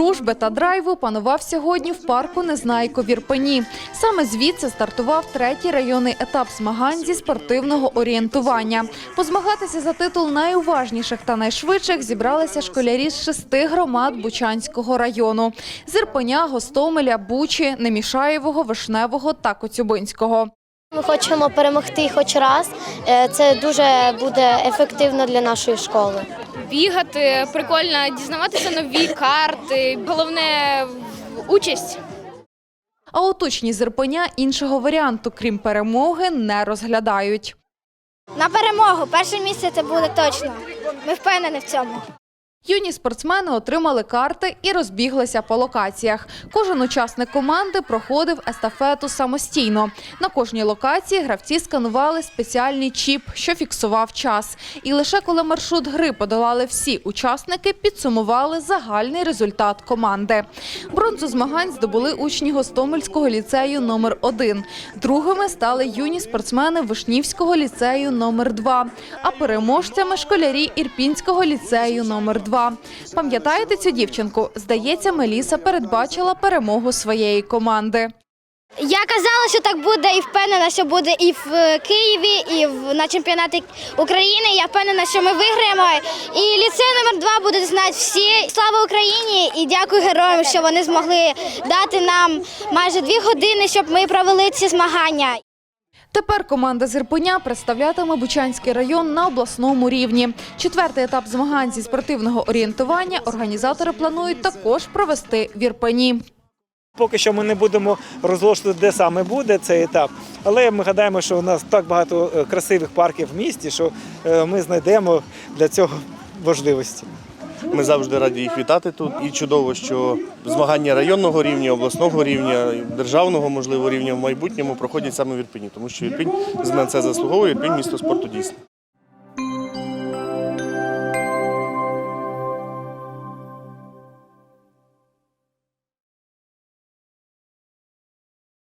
дружби та драйву панував сьогодні в парку Незнайко в Ірпені. Саме звідси стартував третій районний етап змагань зі спортивного орієнтування. Позмагатися за титул найуважніших та найшвидших зібралися школярі з шести громад Бучанського району: з Ірпеня, Гостомеля, Бучі, Немішаєвого, Вишневого та Коцюбинського. Ми хочемо перемогти хоч раз. Е, Це дуже буде ефективно для нашої школи. бігати, прикольно дізнаватися нові карти. Головне участь. А от учні з Ірпеня іншого варіанту, крім перемоги, не розглядають. На перемогу перше місце це буде точно. Ми впевнені в цьому. Юні спортсмени отримали карти і розбіглися по локаціях. Кожен учасник команди проходив естафету самостійно. На кожній локації гравці сканували спеціальний чіп, що фіксував час. І лише коли маршрут гри подолали всі учасники, підсумували загальний результат команди. Бронзу змагань здобули учні Гостомельського ліцею номер 1 Другими стали юні спортсмени Вишнівського ліцею номер 2 а переможцями школярі Ірпінського ліцею номер 2 Пам'ятаєте цю дівчинку? Здається, Меліса передбачила перемогу своєї команди. Я казала, що так буде, і впевнена, що буде і в Києві, і в на чемпіонаті України. Я впевнена, що ми виграємо. І ліцей номер 2 будуть знати всі. Слава Україні! І дякую героям, що вони змогли дати нам майже дві години, щоб ми провели ці змагання. Тепер команда з Ірпеня представлятиме Бучанський район на обласному рівні. Четвертий етап змагань зі спортивного орієнтування організатори планують також провести в Ірпені. Поки що ми не будемо розголошувати, де саме буде цей етап, але ми гадаємо, що у нас так багато е, красивих парків в місті, що е, ми знайдемо для цього можливості. Ми завжди раді їх вітати тут. І чудово, що змагання районного рівня, обласного рівня, державного можливо рівня в майбутньому проходять саме в Ірпені, тому що Ірпінь на це заслуговує. Ірпінь місто спорту дійсно.